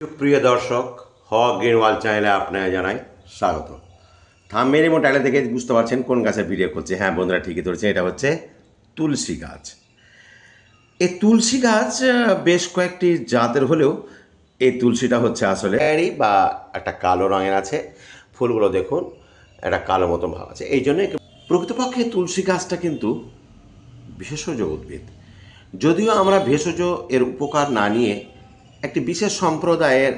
প্রিয় দর্শক, হ গ্রিনওয়াল চ্যানেলে আপনারা জানাই স্বাগত। থাম্বের এবং টাইলে দেখে বুঝতে পারছেন কোন গাছের ভিডিও করছে। হ্যাঁ বন্ধুরা ঠিকই ধরেছেন এটা হচ্ছে তুলসী গাছ। এই তুলসী গাছ বেশ কয়েকটি জাতের হলেও এই তুলসীটা হচ্ছে আসলে বা একটা কালো রঙের আছে। ফুলগুলো দেখুন, একটা কালো মতো ভাব আছে। এই জন্য প্রকৃতপক্ষে তুলসী গাছটা কিন্তু ভেষজ উদ্ভিদ। যদিও আমরা ভেষজ এর উপকার না নিয়ে একটি বিশেষ সম্প্রদায়ের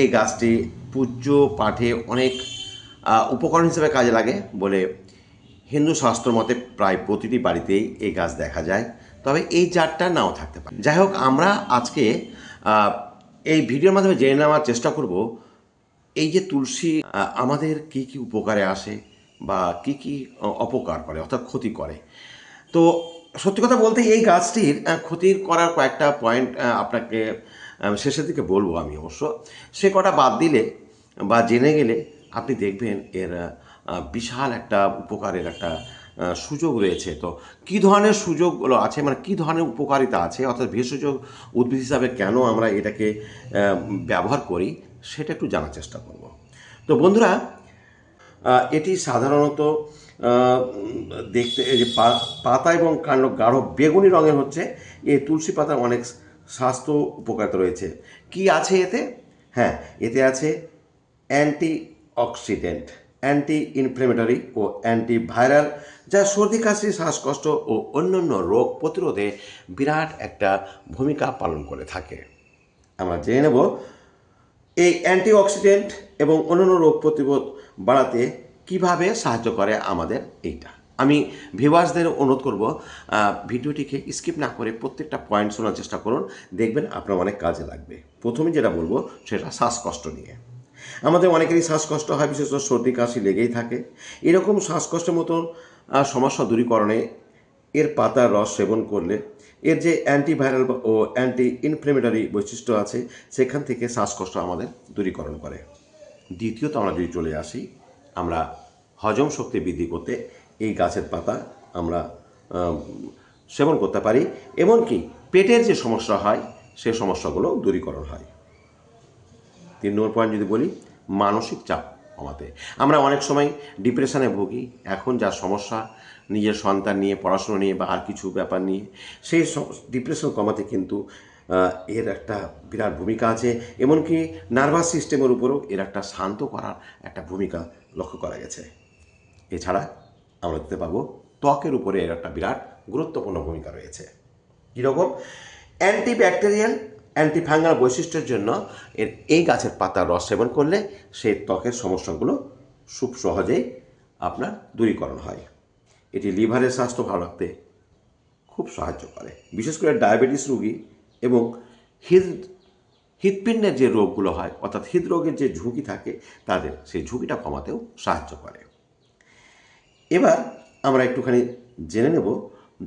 এই গাছটি পূজ্য, পাঠে অনেক উপকরণ হিসেবে কাজে লাগে বলে হিন্দু শাস্ত্র মতে প্রায় প্রতিটি বাড়িতেই এই গাছ দেখা যায়। তবে এই জাতটা নাও থাকতে পারে। যাই হোক, আমরা আজকে এই ভিডিওর মাধ্যমে জেনে নেওয়ার চেষ্টা করব, এই যে তুলসী আমাদের কি কি উপকারে আসে বা কি কি অপকার করে অর্থাৎ ক্ষতি করে। তো সত্যি কথা বলতে এই গাছটির ক্ষতির করার কয়েকটা পয়েন্ট আপনাকে শেষের দিকে বলব আমি অবশ্য। সে কটা বাদ দিলে বা জেনে গেলে আপনি দেখবেন এর বিশাল একটা উপকারের একটা সুযোগ রয়েছে। তো কী ধরনের সুযোগগুলো আছে? মানে কী ধরনের উপকারিতা আছে? অর্থাৎ ভেষজ উদ্ভিদ হিসাবে কেন আমরা এটাকে ব্যবহার করি? সেটা একটু জানার চেষ্টা করব। তো বন্ধুরা এটি সাধারণত দেখতে যে পাতা এবং কাণ্ড গাঢ় বেগুনি রঙের হচ্ছে। এই তুলসী পাতার অনেক স্বাস্থ্য উপকারিতা রয়েছে। কি আছে এতে? হ্যাঁ এতে আছে অ্যান্টি অক্সিডেন্ট অ্যান্টি ইনফ্লেমেটরি ও অ্যান্টি ভাইরাল যা সর্দি, কাশি, শ্বাসকষ্ট ও অন্যান্য রোগ প্রতিরোধে বিরাট একটা ভূমিকা পালন করে থাকে। আমরা জেনে নেব, এই অ্যান্টিঅক্সিডেন্ট এবং অন্যান্য রোগ প্রতিরোধ বাড়াতে কীভাবে সাহায্য করে আমাদের এইটা। আমি ভিউয়ার্সদের অনুরোধ করব ভিডিওটিকে স্কিপ না করে প্রত্যেকটা পয়েন্ট শোনার চেষ্টা করুন দেখবেন আপনার অনেক কাজে লাগবে। প্রথমে যেটা বলব সেটা শ্বাসকষ্ট নিয়ে। আমাদের অনেকেরই শ্বাসকষ্ট হয় বিশেষত সর্দি কাশি লেগেই থাকে। এরকম শ্বাসকষ্টের আহ, সমস্যা দূরীকরণে এর পাতার রস সেবন করলে এর যে অ্যান্টিভাইরাল ও অ্যান্টি ইনফ্লেমেটারি বৈশিষ্ট্য আছে সেখান থেকে শ্বাসকষ্ট আমাদের দূরীকরণ করে। দ্বিতীয়ত আমরা যদি চলে আসি আমরা হজম শক্তি বৃদ্ধি করতে এই গাছের পাতা আমরা সেবন করতে পারি। এমনকি পেটের যে সমস্যা হয়, সে সমস্যাগুলো দূরীকরণ হয়। তিন নম্বর পয়েন্ট যদি বলি, মানসিক চাপ কমাতে। আমরা অনেক সময় ডিপ্রেশনে ভুগি। এখন যা সমস্যা, নিজের সন্তান নিয়ে, পড়াশোনা নিয়ে বা আর কিছু ব্যাপার নিয়ে, সেই ডিপ্রেশন কমাতে কিন্তু এর একটা বিরাট ভূমিকা আছে। এমনকি নার্ভাস সিস্টেমের উপরও এর একটা শান্ত করার একটা ভূমিকা লক্ষ্য করা গেছে। এছাড়া আমরা দেখতে পাবো ত্বকের উপরে এর একটা বিরাট গুরুত্বপূর্ণ ভূমিকা রয়েছে। কীরকম অ্যান্টি ব্যাকটেরিয়াল অ্যান্টিফাঙ্গাল বৈশিষ্ট্যের জন্য এর এই গাছের পাতার রস সেবন করলে সেই ত্বকের সমস্যাগুলো খুব সহজেই আপনার দূরীকরণ হয়। এটি লিভারের স্বাস্থ্য ভালো রাখতে খুব সাহায্য করে। বিশেষ করে ডায়াবেটিস রোগী এবং হৃদ, হৃৎপিণ্ডের যে রোগগুলো হয়, অর্থাৎ হৃদরোগের যে ঝুঁকি থাকে, তাদের সেই ঝুঁকিটা কমাতেও সাহায্য করে। এবার আমরা একটুখানি জেনে নেব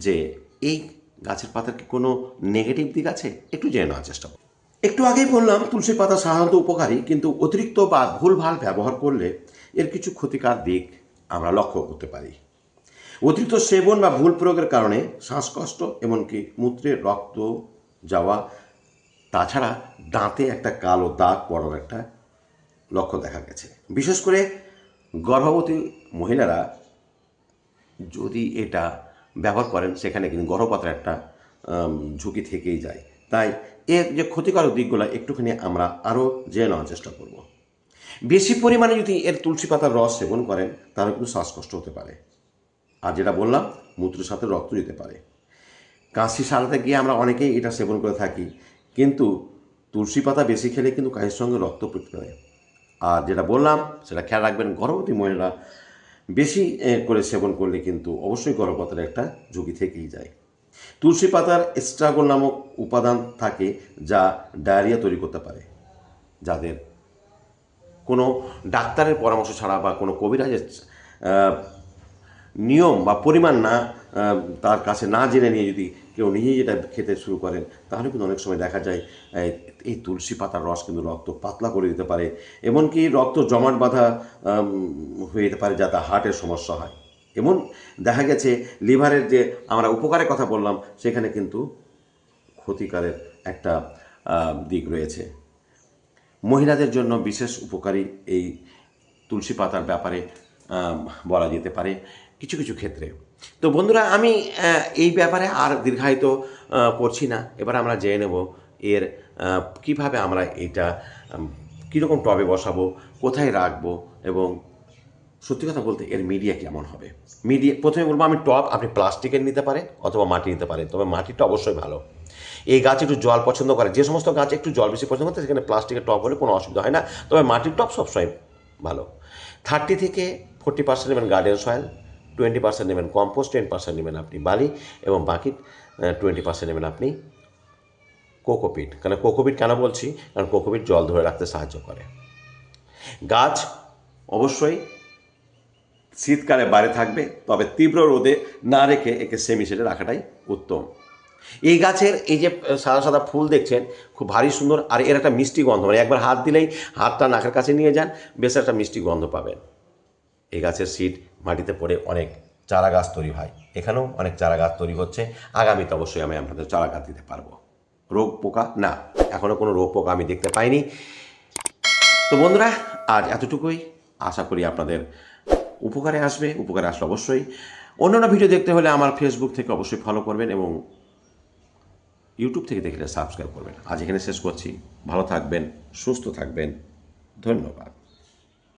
যে এই গাছের পাতার কি কোনো নেগেটিভ দিক আছে? একটু জেনে নেওয়ার চেষ্টা করব। একটু আগেই বললাম, তুলসী পাতা সাধারণত উপকারী, কিন্তু অতিরিক্ত বা ভুলভাল ব্যবহার করলে এর কিছু ক্ষতিকার দিক আমরা লক্ষ্য করতে পারি। অতিরিক্ত সেবন বা ভুল প্রয়োগের কারণে শ্বাসকষ্ট, এমনকি মূত্রে রক্ত যাওয়া, তাছাড়া দাঁতে একটা কালো দাগ পড়ার একটা লক্ষ্য দেখা গেছে। বিশেষ করে গর্ভবতী মহিলারা যদি এটা ব্যবহার করেন, সেখানে কিন্তু গর্ভপাতের একটা ঝুঁকি থেকেই যায়। তাই এর যে ক্ষতিকারক দিকগুলো একটুখানি আমরা আরও জেনে নেওয়ার চেষ্টা করব। বেশি পরিমাণে যদি এর তুলসী পাতার রস সেবন করেন, তাহলে কিন্তু শ্বাসকষ্ট হতে পারে। আর যেটা বললাম, মূত্রের সাথে রক্ত দিতে পারে। কাশি সারাতে গিয়ে আমরা অনেকেই এটা সেবন করে থাকি, কিন্তু তুলসী পাতা বেশি খেলে কিন্তু কাশির সঙ্গে রক্ত পড়তে পারে। আর যেটা বললাম, সেটা খেয়াল রাখবেন গর্ভবতী মহিলা বেশি করে সেবন করলে কিন্তু অবশ্যই গর্ভপাতের একটা ঝুঁকি থেকেই যায়। তুলসী পাতার স্ট্রাগো নামক উপাদান থাকে যা ডায়রিয়া তৈরি করতে পারে। যাদের কোনো ডাক্তারের পরামর্শ ছাড়া বা কোনো কবিরাজের নিয়ম বা পরিমাণ না তার কাছে না জেনে নিয়ে যদি কেউ নিজেই যেটা খেতে শুরু করেন, তাহলে কিন্তু অনেক সময় দেখা যায়, এই এই তুলসী পাতার রস কিন্তু রক্ত পাতলা করে দিতে পারে। এমনকি রক্ত জমাট বাঁধা হয়ে যেতে পারে যাতে হার্টের সমস্যা হয়। এমন দেখা গেছে, লিভারের যে আমরা উপকারের কথা বললাম, সেখানে কিন্তু ক্ষতিকারের একটা দিক রয়েছে। মহিলাদের জন্য বিশেষ উপকারী এই তুলসী পাতার ব্যাপারে বলা যেতে পারে। কিছু কিছু ক্ষেত্রে। তো বন্ধুরা, আমি এই ব্যাপারে আর দীর্ঘায়িত করছি না। এবার আমরা জেনে নেব এর কীভাবে আমরা এটা কীরকম টবে বসাবো, কোথায় রাখব এবং সত্যি কথা বলতে এর মিডিয়া কেমন হবে। মিডিয়া প্রথমে বলব আমি টব আপনি প্লাস্টিকের নিতে পারে অথবা মাটি নিতে পারেন তবে মাটিটা অবশ্যই ভালো। এই গাছ একটু জল পছন্দ করে, যে সমস্ত গাছ একটু জল বেশি পছন্দ করে, সেখানে প্লাস্টিকের টব হলে কোনো অসুবিধা হয় না। তবে মাটির টব সবসময় ভালো। থার্টি থেকে ফোর্টি পার্সেন্ট নেবেন গার্ডেন সয়েল টোয়েন্টি পার্সেন্ট নেবেন কম্পোস্ট, টেন পার্সেন্ট নেবেন আপনি বালি এবং বাকি টোয়েন্টি পার্সেন্ট নেবেন আপনি কোকোপিট। কারণ কোকোপিট কেন বলছি? কারণ কোকোপিট জল ধরে রাখতে সাহায্য করে। গাছ অবশ্যই শীতকালে বাইরে থাকবে, তবে তীব্র রোদে না রেখে একে সেমি শেডে রাখাটাই উত্তম। এই গাছের এই যে সাদা সাদা ফুল দেখছেন, খুব ভারী সুন্দর, আর এর একটা মিষ্টি গন্ধ মানে একবার হাত দিলেই হাতটা নাকের কাছে নিয়ে যান, বেশ একটা মিষ্টি গন্ধ পাবেন। এই গাছের সিড মাটিতে পড়ে অনেক চারা গাছ তৈরি হয়। এখানেও অনেক চারা গাছ তৈরি হচ্ছে। আগামীতে অবশ্যই আমি আপনাদের চারা গাছ দিতে পারব। রোগ পোকা? না এখনও কোনো রোগ পোকা আমি দেখতে পাইনি। তো বন্ধুরা, আজ এতটুকুই। আশা করি আপনাদের উপকারে আসবে। উপকারে আসলে অবশ্যই। অন্যান্য ভিডিও দেখতে হলে আমার ফেসবুক থেকে অবশ্যই ফলো করবেন এবং ইউটিউব থেকে দেখলে সাবস্ক্রাইব করবেন। আজ এখানে শেষ করছি। ভালো থাকবেন, সুস্থ থাকবেন। ধন্যবাদ।